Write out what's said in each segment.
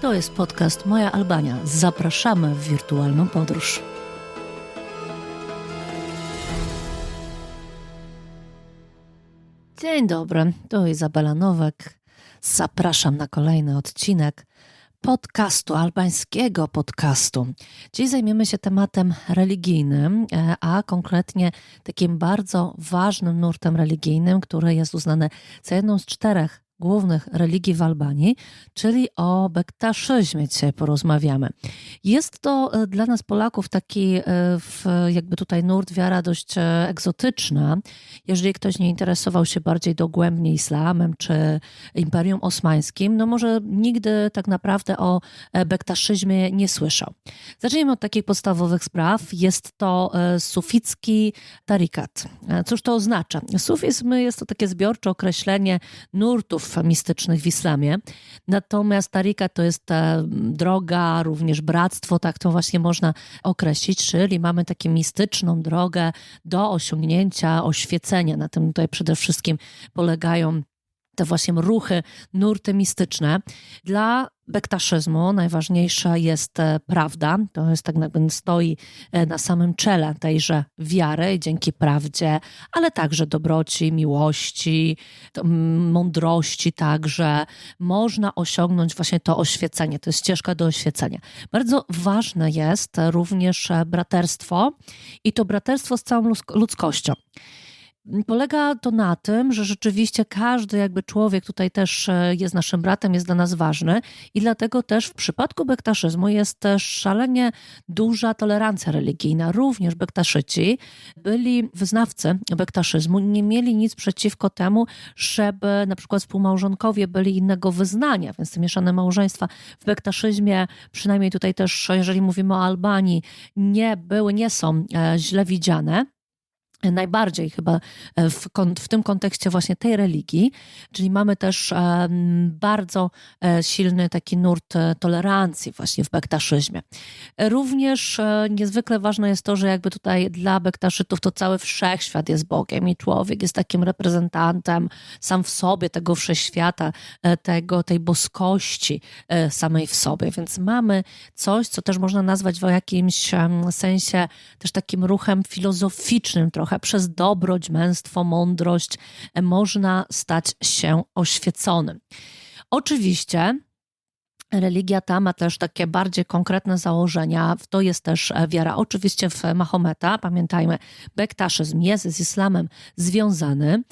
To jest podcast Moja Albania. Zapraszamy w wirtualną podróż. Dzień dobry, to Izabela Nowak. Zapraszam na kolejny odcinek podcastu, albańskiego podcastu. Dziś zajmiemy się tematem religijnym, e, a konkretnie takim bardzo ważnym nurtem religijnym, który jest uznany za jedną z czterech głównych religii w Albanii, czyli o bektaszyzmie dzisiaj porozmawiamy. Jest to e, dla nas Polaków taki e, jakby tutaj nurt, wiara dość e, egzotyczna. Jeżeli ktoś nie interesował się bardziej dogłębnie islamem czy Imperium Osmańskim, no może nigdy tak naprawdę o bektaszyzmie nie słyszał. Zacznijmy od takich podstawowych spraw. Jest to suficki tarikat. Cóż to oznacza? Sufizm jest to takie zbiorcze określenie nurtów mistycznych w islamie. Natomiast tarika to jest ta droga, również bractwo, tak to właśnie można określić, czyli mamy taką mistyczną drogę do osiągnięcia oświecenia. Na tym tutaj przede wszystkim polegają te właśnie ruchy, nurty mistyczne. Dla bektaszyzmu najważniejsza jest e, prawda. To jest tak jakby stoi e, na samym czele tejże wiary dzięki prawdzie, ale także dobroci, miłości, mądrości także. Można osiągnąć właśnie to oświecenie. To jest ścieżka do oświecenia. Bardzo ważne jest również e, braterstwo i to braterstwo z całą ludzkością. Polega to na tym, że rzeczywiście każdy jakby człowiek tutaj też e, jest naszym bratem, jest dla nas ważny i dlatego też w przypadku bektaszyzmu jest też szalenie duża tolerancja religijna. Również bektaszyci byli wyznawcy bektaszyzmu, nie mieli nic przeciwko temu, żeby na przykład współmałżonkowie byli innego wyznania, więc te mieszane małżeństwa w bektaszyzmie, przynajmniej tutaj też, jeżeli mówimy o Albanii, nie były, nie są e, źle widziane najbardziej chyba e, w, w, tym kontekście właśnie tej religii, czyli mamy też bardzo e, silny taki nurt e, tolerancji właśnie w bektaszyzmie. Również niezwykle ważne jest to, że jakby tutaj dla bektaszytów to cały wszechświat jest Bogiem i człowiek jest takim reprezentantem sam w sobie tego wszechświata, tego, tej boskości samej w sobie, więc mamy coś, co też można nazwać w jakimś sensie też takim ruchem filozoficznym trochę, trochę przez dobroć, męstwo, mądrość e, można stać się oświeconym. Oczywiście Religia ta ma też takie bardziej konkretne założenia. To jest też e, wiara oczywiście w Mahometa. Pamiętajmy, bektaszyzm jest z islamem związany.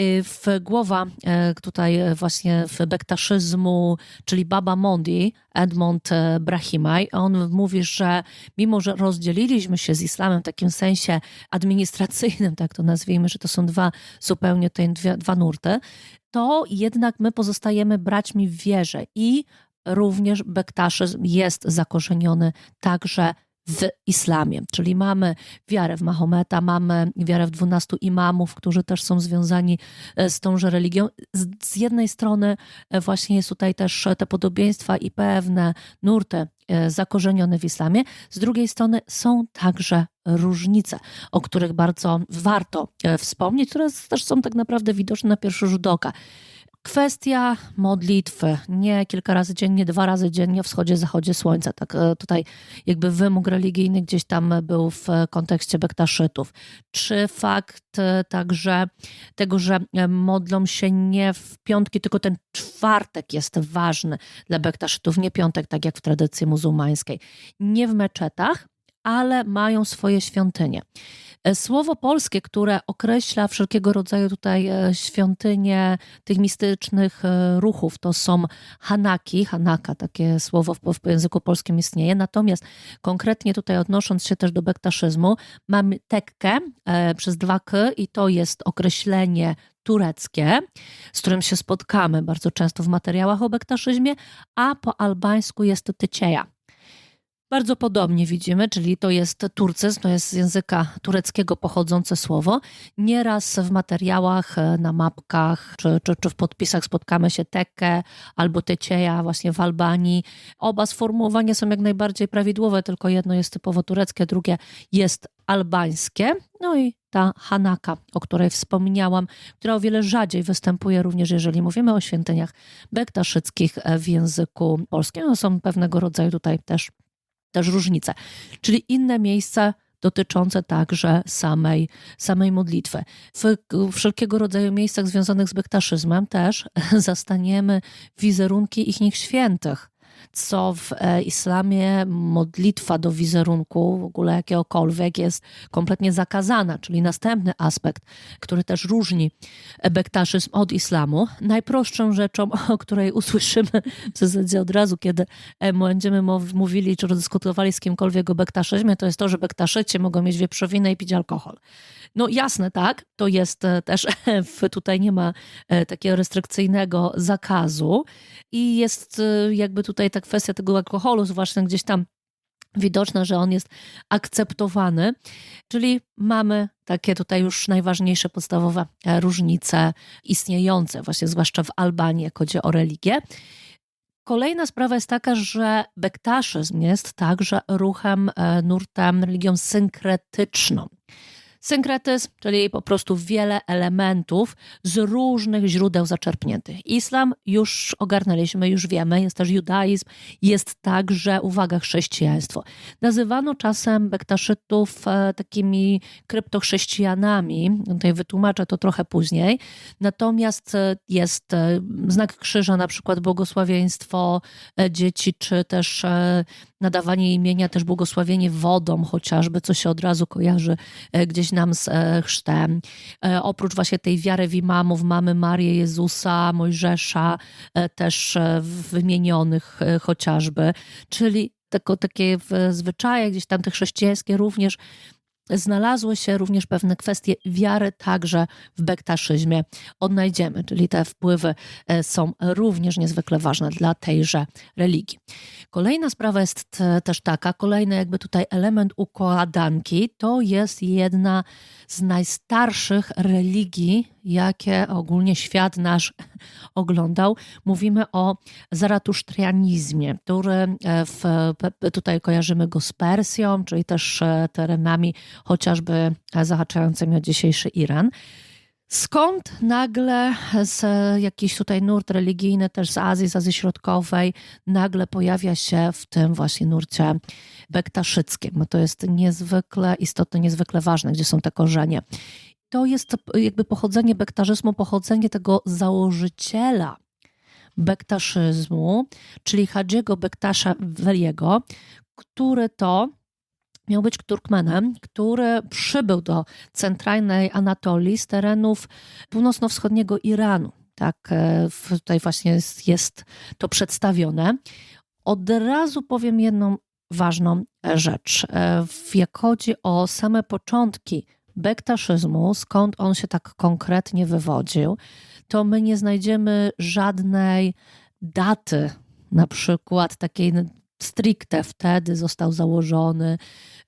Y, w głowa e, tutaj właśnie w bektaszyzmu, czyli Baba Mondi, Edmond e, Brahimaj, on mówi, że mimo, że rozdzieliliśmy się z islamem w takim sensie administracyjnym, tak to nazwijmy, że to są dwa zupełnie te dwie, dwa nurty, to jednak my pozostajemy braćmi w wierze i również bektaszyzm jest zakorzeniony także w islamie. Czyli mamy wiarę w Mahometa, mamy wiarę w dwunastu imamów, którzy też są związani e, z tąże religią. Z, z jednej strony e, właśnie jest tutaj też te podobieństwa i pewne nurty e, zakorzenione w islamie. Z drugiej strony są także różnice, o których bardzo warto wspomnieć, które też są tak naprawdę widoczne na pierwszy rzut oka. Kwestia modlitwy. Nie kilka razy dziennie, dwa razy dziennie wschodzie, zachodzie słońca. Tak e, tutaj jakby wymóg religijny gdzieś tam był w kontekście bektaszytów. Czy fakt e, także tego, że e, modlą się nie w piątki, tylko ten czwartek jest ważny dla bektaszytów, nie piątek, tak jak w tradycji muzułmańskiej. Nie w meczetach, ale mają swoje świątynie. E, słowo polskie, które określa wszelkiego rodzaju tutaj e, świątynie tych mistycznych e, ruchów, to są hanaki, hanaka, takie słowo w, w języku polskim istnieje. Natomiast konkretnie tutaj odnosząc się też do bektaszyzmu, mamy tekkę przez dwa k i to jest określenie tureckie, z którym się spotkamy bardzo często w materiałach o bektaszyzmie, a po albańsku jest to tycieja. Bardzo podobnie widzimy, czyli to jest turcyzm, to jest z języka tureckiego pochodzące słowo. Nieraz w materiałach, e, na mapkach czy, czy, czy w podpisach spotkamy się teke albo tecieja właśnie w Albanii. Oba sformułowania są jak najbardziej prawidłowe, tylko jedno jest typowo tureckie, drugie jest albańskie. No i ta Hanaka, o której wspomniałam, która o wiele rzadziej występuje również, jeżeli mówimy o świętyniach bektaszyckich w języku polskim. No są pewnego rodzaju tutaj też, też różnice. Czyli inne miejsca dotyczące także samej, samej modlitwy. W wszelkiego rodzaju miejscach związanych z bektaszyzmem też zastaniemy wizerunki ich świętych co w e, islamie modlitwa do wizerunku, w ogóle jakiegokolwiek, jest kompletnie zakazana, czyli następny aspekt, który też różni bektaszyzm od islamu. Najprostszą rzeczą, o której usłyszymy w zasadzie od razu, kiedy e, będziemy mówili czy dyskutowali z kimkolwiek o bektaszyzmie, to jest to, że bektaszycie mogą mieć wieprzowinę i pić alkohol. No jasne, tak, to jest e, też, tutaj nie ma takiego restrykcyjnego zakazu i jest jakby tutaj ta kwestia tego alkoholu, zwłaszcza gdzieś tam widoczna, że on jest akceptowany, czyli mamy takie tutaj już najważniejsze, podstawowe e, różnice istniejące, właśnie zwłaszcza w Albanii, jak chodzi o religię. Kolejna sprawa jest taka, że bektaszyzm jest także ruchem, e, nurtem, religią synkretyczną. Synkretyzm, czyli po prostu wiele elementów z różnych źródeł zaczerpniętych. Islam już ogarnęliśmy, już wiemy, jest też judaizm, jest także, uwaga, chrześcijaństwo. Nazywano czasem bektaszytów e, takimi kryptochrześcijanami, tutaj wytłumaczę to trochę później, natomiast e, jest e, znak krzyża, na przykład błogosławieństwo dzieci, czy też nadawanie imienia, też błogosławienie wodą chociażby, co się od razu kojarzy gdzieś nam z e, chrztem. E, oprócz właśnie tej wiary w imamów mamy Marię Jezusa, Mojżesza, e, też wymienionych chociażby, czyli tylko takie zwyczaje gdzieś tam te chrześcijańskie również znalazły się również pewne kwestie wiary także w bektaszyzmie odnajdziemy, czyli te wpływy e, są również niezwykle ważne dla tejże religii. Kolejna sprawa jest też taka, kolejny jakby tutaj element układanki, to jest jedna z najstarszych religii, jakie ogólnie świat nasz oglądał. Mówimy o zaratusztrianizmie, który e, w, tutaj kojarzymy go z Persją, czyli też e, terenami chociażby zahaczającymi o dzisiejszy Iran. Skąd nagle z jakiś tutaj nurt religijny, też z Azji, z Azji Środkowej, nagle pojawia się w tym właśnie nurcie bektaszyckim? To jest niezwykle istotne, niezwykle ważne, gdzie są te korzenie. To jest jakby pochodzenie bektaszyzmu, pochodzenie tego założyciela bektaszyzmu, czyli Hadziego Bektasza Weliego, który to miał być Turkmenem, który przybył do centralnej Anatolii z terenów północno-wschodniego Iranu. Tak e, tutaj właśnie jest, jest to przedstawione. Od razu powiem jedną ważną rzecz. E, jak chodzi o same początki bektaszyzmu, skąd on się tak konkretnie wywodził, to my nie znajdziemy żadnej daty, na przykład takiej stricte wtedy został założony.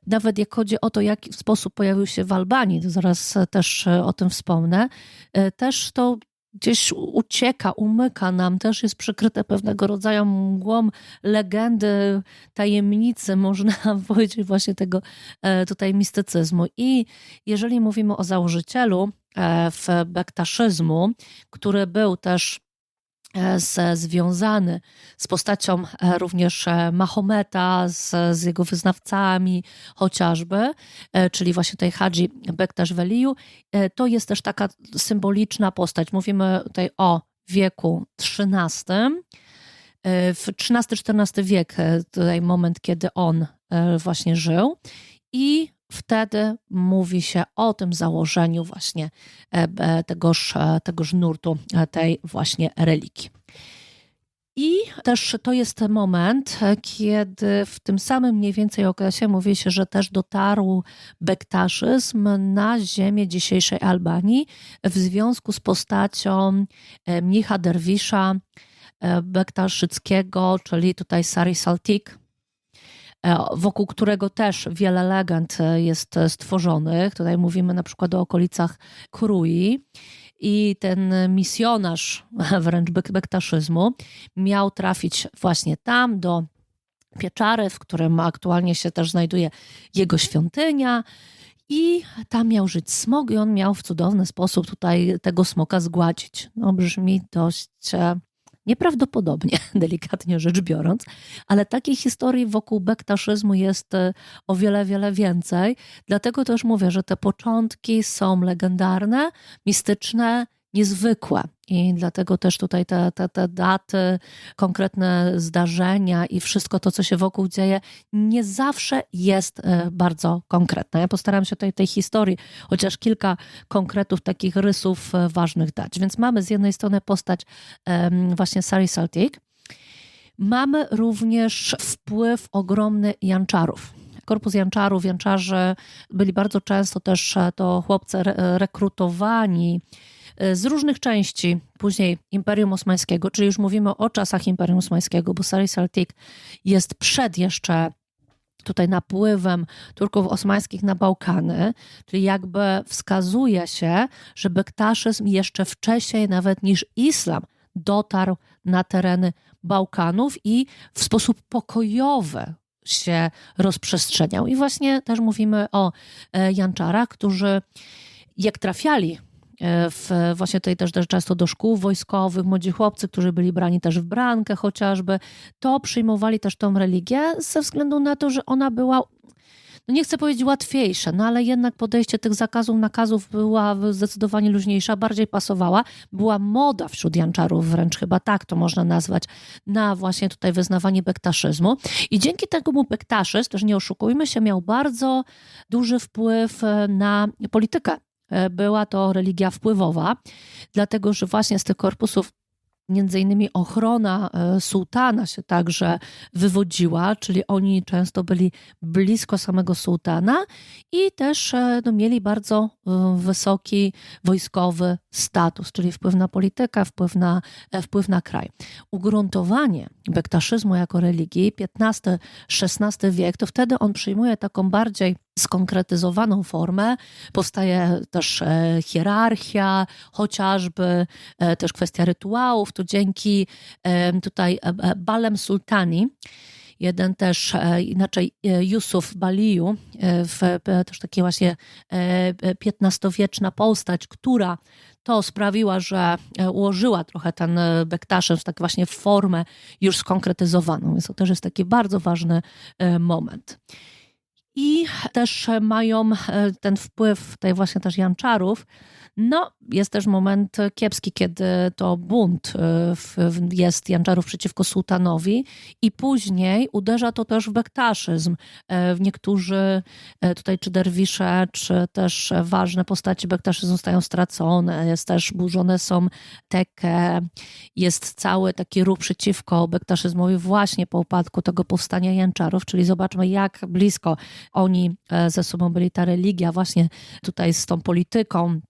Nawet jak chodzi o to, w jaki sposób pojawił się w Albanii, to zaraz też o tym wspomnę, e, też to gdzieś ucieka, umyka nam, też jest przykryte pewnego rodzaju mgłą legendy, tajemnicy, można powiedzieć, właśnie tego e, tutaj mistycyzmu. I jeżeli mówimy o założycielu w bektaszyzmu, który był też E, z, związany z postacią e, również e, Mahometa, z, z jego wyznawcami chociażby, czyli właśnie tej Hadzi Bektash Veliu, to jest też taka symboliczna postać. Mówimy tutaj o wieku XIII, w XIII-XIV wiek, tutaj moment, kiedy on właśnie żył. I wtedy mówi się o tym założeniu właśnie e, e, tegoż, e, tegoż nurtu, tej właśnie religii. I też to jest moment, kiedy w tym samym mniej więcej okresie mówi się, że też dotarł bektaszyzm na ziemię dzisiejszej Albanii w związku z postacią mnicha derwisza bektaszyckiego, czyli tutaj Sari Saltik, E, wokół którego też wiele legend e, jest e, stworzonych. Tutaj mówimy na przykład o okolicach Krui. I ten misjonarz wręcz bektaszyzmu miał trafić właśnie tam do pieczary, w którym aktualnie się też znajduje jego świątynia. I tam miał żyć smog i on miał w cudowny sposób tutaj tego smoka zgładzić. No brzmi dość e, nieprawdopodobnie, delikatnie rzecz biorąc, ale takiej historii wokół bektaszyzmu jest e, o wiele, wiele więcej. Dlatego też mówię, że te początki są legendarne, mistyczne, niezwykłe. I dlatego też tutaj te, te, te daty, konkretne zdarzenia i wszystko to, co się wokół dzieje, nie zawsze jest e, bardzo konkretne. Ja postaram się tutaj tej historii chociaż kilka konkretów, takich rysów e, ważnych dać. Więc mamy z jednej strony postać właśnie Sari Saltik, mamy również wpływ ogromny Janczarów. Korpus Janczarów, Janczarzy byli bardzo często też e, to chłopcy rekrutowani z różnych części później Imperium Osmańskiego, czyli już mówimy o czasach Imperium Osmańskiego, bo Sari Saltik jest przed jeszcze tutaj napływem Turków osmańskich na Bałkany, czyli jakby wskazuje się, że bektaszyzm jeszcze wcześniej nawet niż islam dotarł na tereny Bałkanów i w sposób pokojowy się rozprzestrzeniał. I właśnie też mówimy o e, Janczarach, którzy jak trafiali w, właśnie tutaj też, też często do szkół wojskowych, młodzi chłopcy, którzy byli brani też w brankę chociażby, to przyjmowali też tą religię ze względu na to, że ona była no nie chcę powiedzieć łatwiejsza, no ale jednak podejście tych zakazów, nakazów była zdecydowanie luźniejsza, bardziej pasowała. Była moda wśród janczarów, wręcz chyba tak to można nazwać, na właśnie tutaj wyznawanie bektaszyzmu. I dzięki temu bektaszyzm, też nie oszukujmy się, miał bardzo duży wpływ e, na politykę E, była to religia wpływowa, dlatego że właśnie z tych korpusów Między innymi ochrona e, sułtana się także wywodziła, czyli oni często byli blisko samego sułtana i też e, no, mieli bardzo wysoki wojskowy status, czyli wpływ na politykę, wpływ na, wpływ na kraj. Ugruntowanie bektaszyzmu jako religii, XV-XVI wiek, to wtedy on przyjmuje taką bardziej skonkretyzowaną formę. Powstaje też e, hierarchia, chociażby e, też kwestia rytuałów. To dzięki e, tutaj Balem Sultani, jeden też inaczej Yusuf Baliu, też taki właśnie XV-wieczna postać, która to sprawiła, że ułożyła trochę ten bektaszyzm w tak właśnie formę już skonkretyzowaną. Więc to też jest taki bardzo ważny moment. I też mają e, ten wpływ tutaj właśnie też Janczarów. No, jest też moment kiepski, kiedy to bunt e, jest Janczarów przeciwko sułtanowi i później uderza to też w bektaszyzm. E, niektórzy tutaj, czy derwisze, czy też ważne postaci bektaszyzmu zostają stracone, jest też burzone są teke, jest cały taki ruch przeciwko bektaszyzmowi właśnie po upadku tego powstania Janczarów, czyli zobaczmy jak blisko oni e, ze sobą byli, ta religia właśnie tutaj z tą polityką,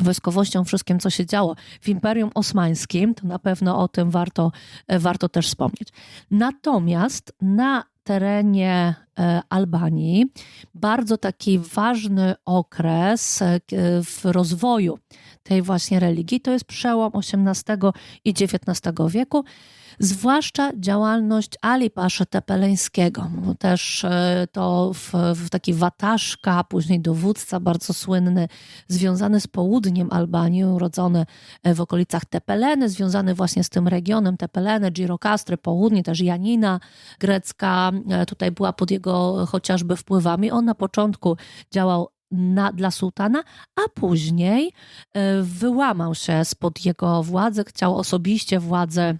wojskowością, wszystkim, co się działo w Imperium Osmańskim, to na pewno o tym warto, e, warto też wspomnieć. Natomiast na terenie e, Albanii bardzo taki ważny okres w rozwoju tej właśnie religii to jest przełom XVIII i XIX wieku zwłaszcza działalność Ali Paszy Tepeleńskiego. Też e, to w, w taki wataszka, później dowódca bardzo słynny, związany z południem Albanii, urodzony e, w okolicach Tepeleny, związany właśnie z tym regionem Tepeleny, Girokastry, południe, też Janina grecka, e, tutaj była pod jego chociażby wpływami. On na początku działał na, dla sułtana, a później wyłamał się spod jego władzy, chciał osobiście władzę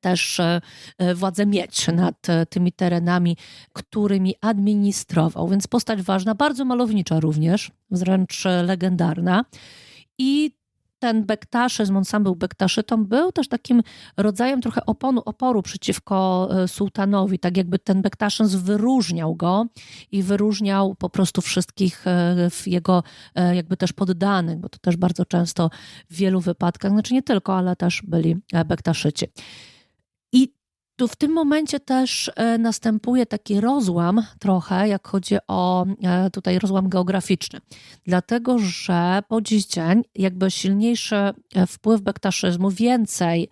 też e, e, władzę mieć nad e, tymi terenami, którymi administrował. Więc postać ważna, bardzo malownicza również, wręcz legendarna. I ten bektaszyzm, on sam był bektaszytą, był też takim rodzajem trochę oponu, oporu przeciwko sułtanowi, tak jakby ten bektaszyzm wyróżniał go i wyróżniał po prostu wszystkich jego jakby też poddanych, bo to też bardzo często w wielu wypadkach, znaczy nie tylko, ale też byli bektaszyci. Tu w tym momencie też e, następuje taki rozłam trochę, jak chodzi o e, tutaj rozłam geograficzny. Dlatego, że po dziś dzień jakby silniejszy e, wpływ bektaszyzmu, więcej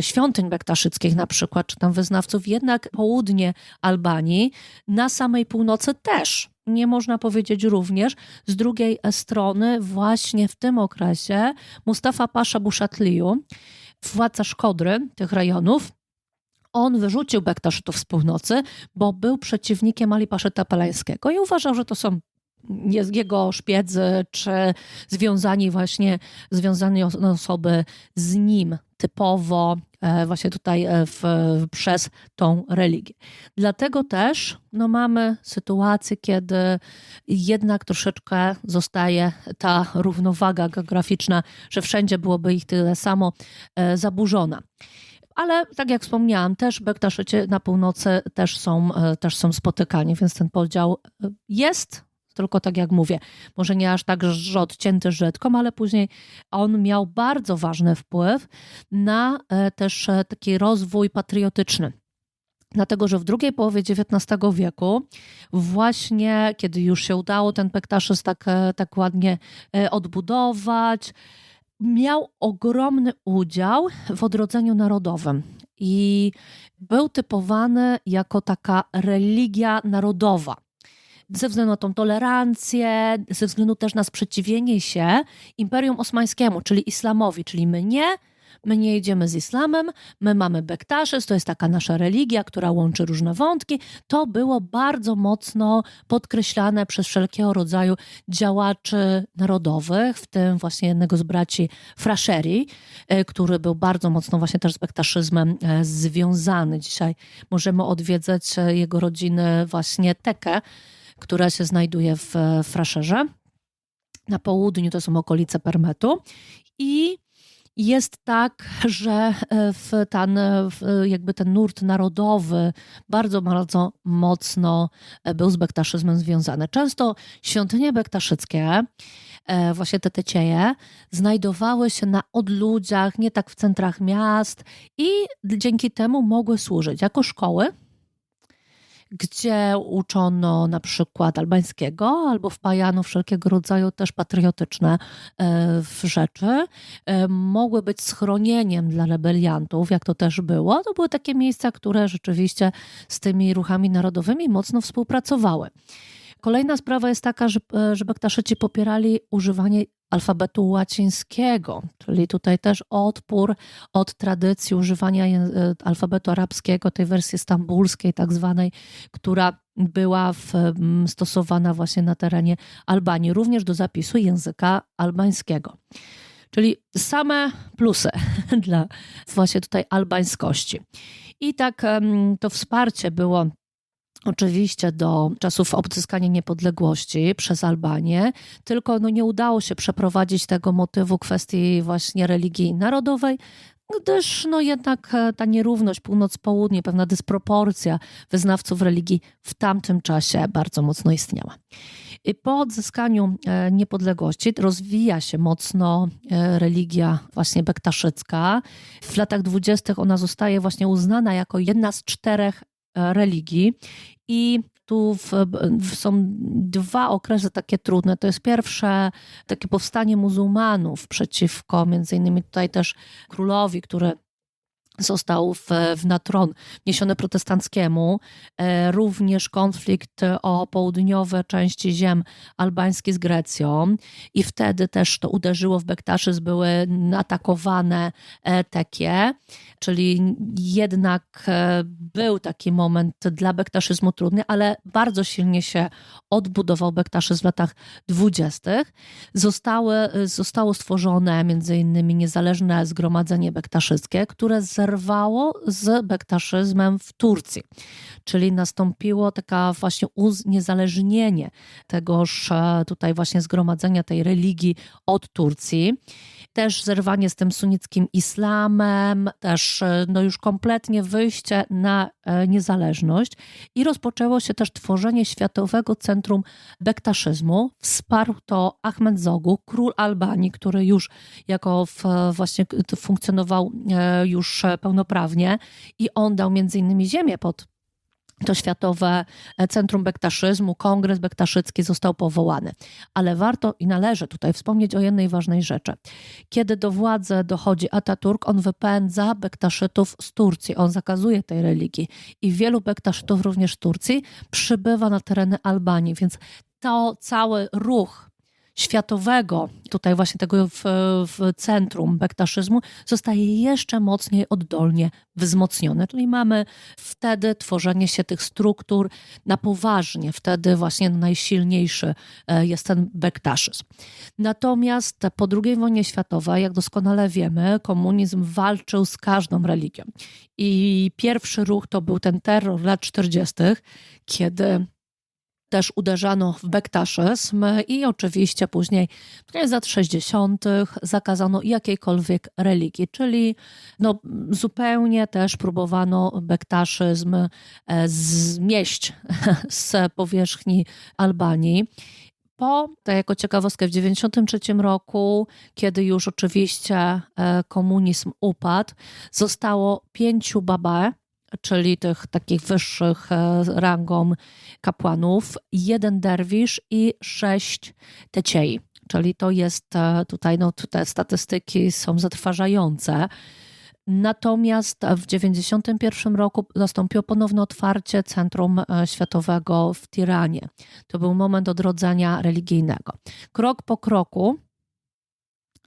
świątyń bektaszyckich na przykład, czy tam wyznawców, jednak południe Albanii, na samej północy też nie można powiedzieć również z drugiej strony właśnie w tym okresie Mustafa Pasza Bushatliu, władca Szkodry tych rejonów, on wyrzucił Bektaszytów z północy, bo był przeciwnikiem Ali Paszy Tepeleńskiego i uważał, że to są jego szpiedzy, czy związani właśnie, związane osoby z nim typowo e, właśnie tutaj e, w, przez tą religię. Dlatego też no, mamy sytuację, kiedy jednak troszeczkę zostaje ta równowaga geograficzna, że wszędzie byłoby ich tyle samo e, zaburzona. Ale tak jak wspomniałam, też Bektaszycie na północy też są, też są spotykani, więc ten podział jest, tylko tak jak mówię, może nie aż tak odcięty Żydkom, ale później on miał bardzo ważny wpływ na e, też e, taki rozwój patriotyczny. Dlatego, że w drugiej połowie XIX wieku, właśnie kiedy już się udało ten Pektaszyz tak, e, tak ładnie odbudować, miał ogromny udział w odrodzeniu narodowym i był typowany jako taka religia narodowa. Ze względu na tą tolerancję, ze względu też na sprzeciwienie się Imperium Osmańskiemu, czyli islamowi, czyli my nie, my nie jedziemy z islamem, my mamy Bektaszyz, to jest taka nasza religia, która łączy różne wątki. To było bardzo mocno podkreślane przez wszelkiego rodzaju działaczy narodowych, w tym właśnie jednego z braci Fraszeri, e, który był bardzo mocno właśnie też z bektaszyzmem e, związany. Dzisiaj możemy odwiedzać e, jego rodziny właśnie Tekę, która się znajduje w Fraszerze. Na południu to są okolice Permetu i jest tak, że e, w ten, jakby ten nurt narodowy bardzo, bardzo mocno e, był z bektaszyzmem związany. Często świątynie bektaszyckie, e, właśnie te tecieje, znajdowały się na odludziach, nie tak w centrach miast i dzięki temu mogły służyć jako szkoły, gdzie uczono na przykład albańskiego albo wpajano wszelkiego rodzaju też patriotyczne e, rzeczy. E, mogły być schronieniem dla rebeliantów, jak to też było. To były takie miejsca, które rzeczywiście z tymi ruchami narodowymi mocno współpracowały. Kolejna sprawa jest taka, że, e, że Bektaszyci popierali używanie alfabetu łacińskiego, czyli tutaj też odpór od tradycji używania e, alfabetu arabskiego, tej wersji stambulskiej, tak zwanej, która była w, stosowana właśnie na terenie Albanii, również do zapisu języka albańskiego. Czyli same plusy dla właśnie tutaj albańskości. I tak to wsparcie było oczywiście do czasów odzyskania niepodległości przez Albanię, tylko no nie udało się przeprowadzić tego motywu kwestii właśnie religii narodowej, gdyż no jednak e, ta nierówność północ-południe, pewna dysproporcja wyznawców religii w tamtym czasie bardzo mocno istniała. I po odzyskaniu e, niepodległości rozwija się mocno e, religia właśnie bektaszycka. W latach dwudziestych ona zostaje właśnie uznana jako jedna z czterech religii i tu w, w są dwa okresy takie trudne. To jest pierwsze takie powstanie muzułmanów przeciwko między innymi tutaj też królowi, który został w, w na tron wniesiony protestanckiemu. E, również konflikt o południowe części ziem albańskich z Grecją i wtedy też to uderzyło w Bektaszyz, były atakowane e, takie, czyli jednak e, był taki moment dla Bektaszyzmu trudny, ale bardzo silnie się odbudował Bektaszyzm w latach dwudziestych. Zostało stworzone między innymi niezależne zgromadzenie bektaszyckie, które z zerwało z bektaszyzmem w Turcji. Czyli nastąpiło taka właśnie uniezależnienie tegoż e, tutaj właśnie zgromadzenia tej religii od Turcji też zerwanie z tym sunnickim islamem, też e, no już kompletnie wyjście na e, niezależność i rozpoczęło się też tworzenie Światowego Centrum Bektaszyzmu. Wsparł to Ahmed Zogu, król Albanii, który już jako w, właśnie funkcjonował już pełnoprawnie i on dał między innymi ziemię pod to Światowe Centrum Bektaszyzmu, Kongres Bektaszycki został powołany. Ale warto i należy tutaj wspomnieć o jednej ważnej rzeczy. Kiedy do władzy dochodzi Ataturk, on wypędza bektaszytów z Turcji. On zakazuje tej religii i wielu bektaszytów również z Turcji przybywa na tereny Albanii, więc to cały ruch światowego, tutaj właśnie tego w, w centrum bektaszyzmu, zostaje jeszcze mocniej oddolnie wzmocnione. Czyli mamy wtedy tworzenie się tych struktur na poważnie, wtedy właśnie najsilniejszy e, jest ten bektaszyzm. Natomiast po II wojnie światowej, jak doskonale wiemy, komunizm walczył z każdą religią. I pierwszy ruch to był ten terror lat 40., kiedy też uderzano w bektaszyzm i oczywiście później w lat 60. zakazano jakiejkolwiek religii, czyli no, zupełnie też próbowano bektaszyzm e, zmieść z powierzchni Albanii. Po, tak jako ciekawostkę, w 1993 roku, kiedy już oczywiście e, komunizm upadł, zostało pięciu babę, czyli tych takich wyższych e, rangą kapłanów, jeden derwisz i sześć teciei. Czyli to jest e, tutaj, no te statystyki są zatrważające. Natomiast w 1991 roku nastąpiło ponowne otwarcie Centrum e, Światowego w Tiranie. To był moment odrodzenia religijnego. Krok po kroku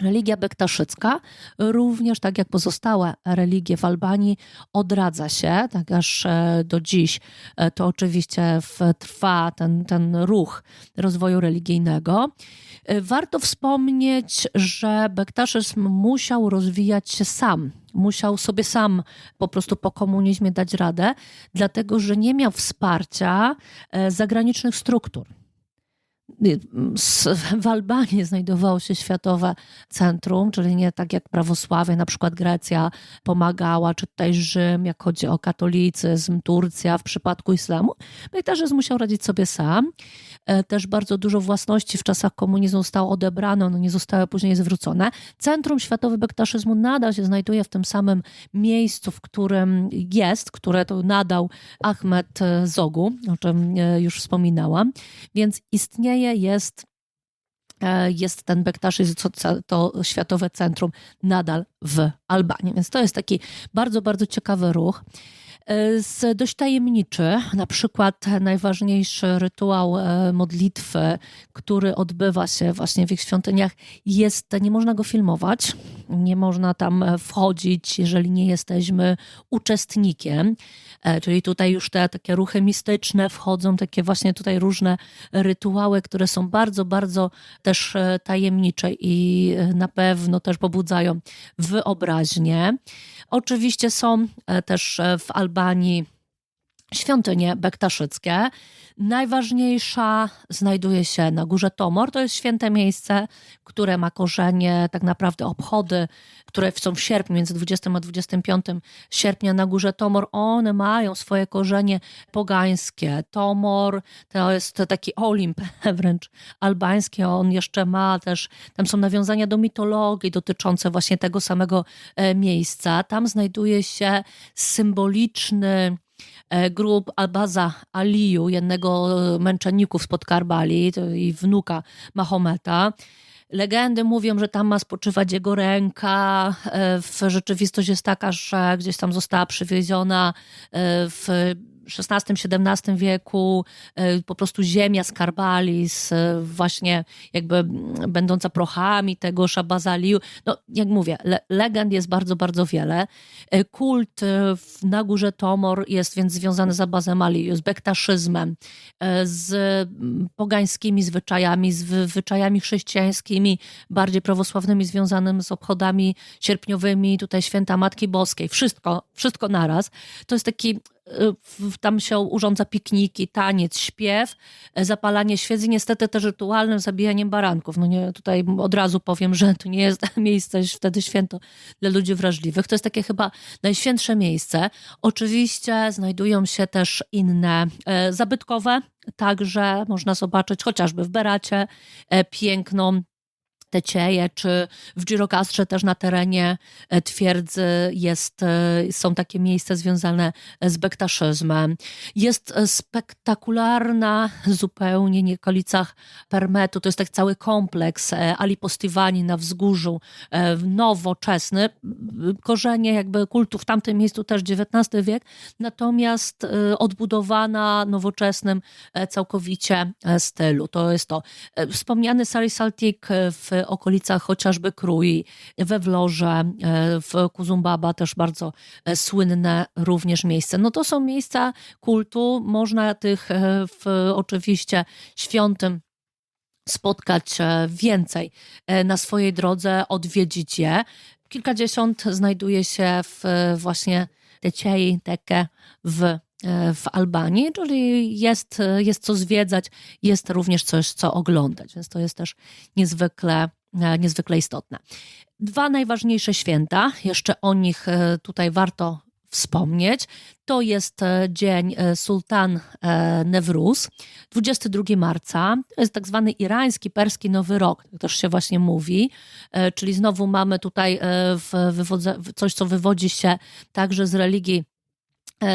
Religia bektaszycka również, tak jak pozostałe religie w Albanii, odradza się, tak aż e, do dziś e, to oczywiście trwa ten, ten ruch rozwoju religijnego. E, warto wspomnieć, że bektaszyzm musiał rozwijać się sam. Musiał sobie sam po prostu po komunizmie dać radę, dlatego że nie miał wsparcia zagranicznych struktur w Albanii znajdowało się Światowe Centrum, czyli nie tak jak prawosławie, na przykład Grecja pomagała, czy tutaj Rzym, jak chodzi o katolicyzm, Turcja w przypadku islamu. Bektaszyzm musiał radzić sobie sam. E, też bardzo dużo własności w czasach komunizmu zostało odebrane, one nie zostały później zwrócone. Centrum Światowe Bektaszyzmu nadal się znajduje w tym samym miejscu, w którym jest, które to nadał Ahmed Zogu, o czym e, już wspominałam. Więc istnieje jest e, jest ten Bektaszyzm, to, to Światowe Centrum nadal w Albanii. Więc to jest taki bardzo, bardzo ciekawy ruch. Z dość tajemniczy, na przykład najważniejszy rytuał e, modlitwy, który odbywa się właśnie w ich świątyniach, jest, nie można go filmować, nie można tam wchodzić, jeżeli nie jesteśmy uczestnikiem. E, czyli tutaj już te takie ruchy mistyczne wchodzą, takie właśnie tutaj różne rytuały, które są bardzo, bardzo też e, tajemnicze i na pewno też pobudzają wyobraźnię. Oczywiście są też w Albanii świątynie bektaszyckie. Najważniejsza znajduje się na górze Tomor. To jest święte miejsce, które ma korzenie, tak naprawdę obchody, które są w sierpniu, między 20 a 25 sierpnia na górze Tomor. One mają swoje korzenie pogańskie. Tomor to jest taki Olimp wręcz albański. On jeszcze ma też, tam są nawiązania do mitologii dotyczące właśnie tego samego e, miejsca. Tam znajduje się symboliczny E, grup Albaza Aliyu, jednego męczenników spod Karbali i wnuka Mahometa. Legendy mówią, że tam ma spoczywać jego ręka. E, w rzeczywistość jest taka, że gdzieś tam została przywieziona e, w XVI-XVII wieku e, po prostu ziemia z Karbalis, właśnie jakby będąca prochami tego Szabazaliu. No, jak mówię, le legend jest bardzo, bardzo wiele. E, kult e, na górze Tomor jest więc związany z Abazem Aliu, z bektaszyzmem, z pogańskimi zwyczajami, z zwyczajami chrześcijańskimi, bardziej prawosławnymi, związanymi z obchodami sierpniowymi, tutaj święta Matki Boskiej. Wszystko, wszystko naraz. To jest taki tam się urządza pikniki, taniec, śpiew, zapalanie świecy, niestety też rytualnym zabijaniem baranków. No nie, tutaj od razu powiem, że to nie jest miejsce wtedy święto dla ludzi wrażliwych. To jest takie chyba najświętsze miejsce. Oczywiście znajdują się też inne e, zabytkowe, także można zobaczyć chociażby w Beracie e, piękną Tecieje, czy w Girocastrze też na terenie e, twierdzy jest, e, są takie miejsca związane z bektaszyzmem. Jest e, spektakularna zupełnie w okolicach Permetu, to jest tak cały kompleks Ali Postivani na wzgórzu, nowoczesny, korzenie jakby kultu w tamtym miejscu też XIX wiek, natomiast odbudowana nowoczesnym całkowicie stylu. To jest to. Wspomniany Sari Saltik w okolicach chociażby Krui, we Wlorze, e, w Kuzumbaba też bardzo e, słynne również miejsce. No to są miejsca kultu, można tych e, w oczywiście świątym spotkać więcej na swojej drodze, odwiedzić je. Kilkadziesiąt znajduje się w właśnie Teciei, Teke w w Albanii, czyli jest, jest co zwiedzać, jest również coś, co oglądać, więc to jest też niezwykle, niezwykle istotne. Dwa najważniejsze święta, jeszcze o nich e, tutaj warto wspomnieć. To jest e, dzień e, Sultan Newruz, 22 marca. To jest tak zwany irański, perski Nowy Rok, tak też się właśnie mówi. Czyli znowu mamy tutaj coś, co wywodzi się także z religii E,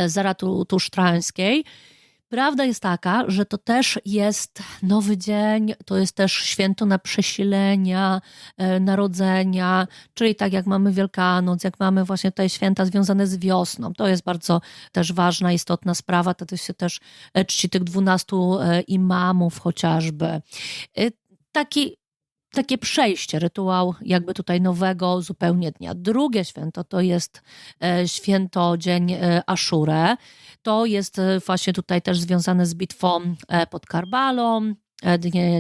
zaratusztrańskiej. Prawda jest taka, że to też jest nowy dzień, to jest też święto na przesilenia, e, narodzenia, czyli tak jak mamy Wielkanoc, jak mamy właśnie tutaj święta związane z wiosną. To jest bardzo też ważna, istotna sprawa. To się też e, czci tych dwunastu imamów chociażby. Taki takie przejście, rytuał jakby tutaj nowego zupełnie dnia. Drugie święto to jest e, święto Dzień e, Aszure. To jest e, właśnie tutaj też związane z bitwą pod Karbalą,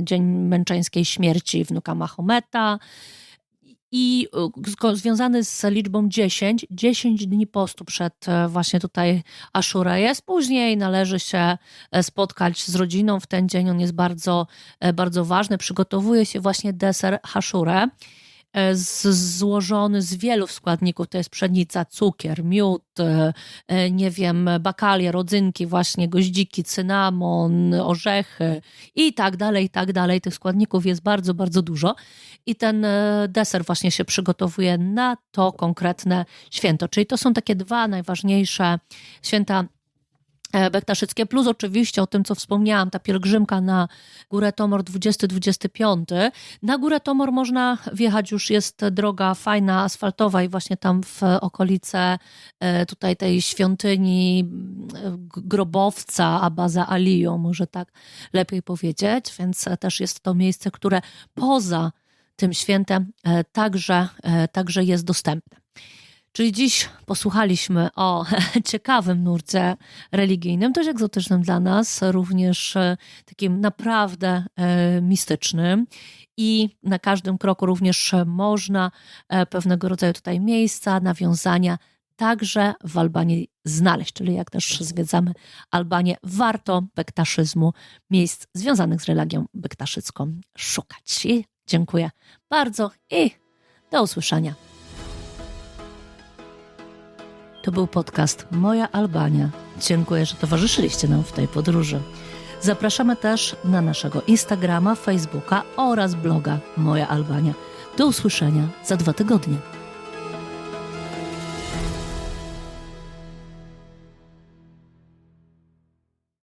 Dzień Męczeńskiej Śmierci wnuka Mahometa i e, związany z liczbą 10, 10 dni postu przed e, właśnie tutaj Ashura jest. Później należy się e, spotkać z rodziną w ten dzień, on jest bardzo, bardzo ważny. Przygotowuje się właśnie deser Haszurę. E, złożony z wielu składników. To jest pszenica, cukier, miód, e, e, nie wiem, bakalie, rodzynki, właśnie goździki, cynamon, orzechy i tak dalej, i tak dalej. Tych składników jest bardzo, bardzo dużo. I ten deser właśnie się przygotowuje na to konkretne święto. Czyli to są takie dwa najważniejsze święta Bektaszyckie, plus oczywiście o tym, co wspomniałam, ta pielgrzymka na Górę Tomor 20-25. Na Górę Tomor można wjechać, już jest droga fajna, asfaltowa i właśnie tam w okolice e, tutaj tej świątyni grobowca Abaza Aliyo, może tak lepiej powiedzieć, więc też jest to miejsce, które poza tym świętem e, także, także jest dostępne. Czyli dziś posłuchaliśmy o ciekawym nurcie religijnym, dość egzotycznym dla nas, również e, takim naprawdę e, mistycznym. I na każdym kroku również można e, pewnego rodzaju tutaj miejsca, nawiązania także w Albanii znaleźć. Czyli jak też zwiedzamy Albanię, warto bektaszyzmu, miejsc związanych z religią bektaszycką szukać. I dziękuję bardzo i do usłyszenia. To był podcast Moja Albania. Dziękuję, że towarzyszyliście nam w tej podróży. Zapraszamy też na naszego Instagrama, Facebooka oraz bloga Moja Albania. Do usłyszenia za dwa tygodnie.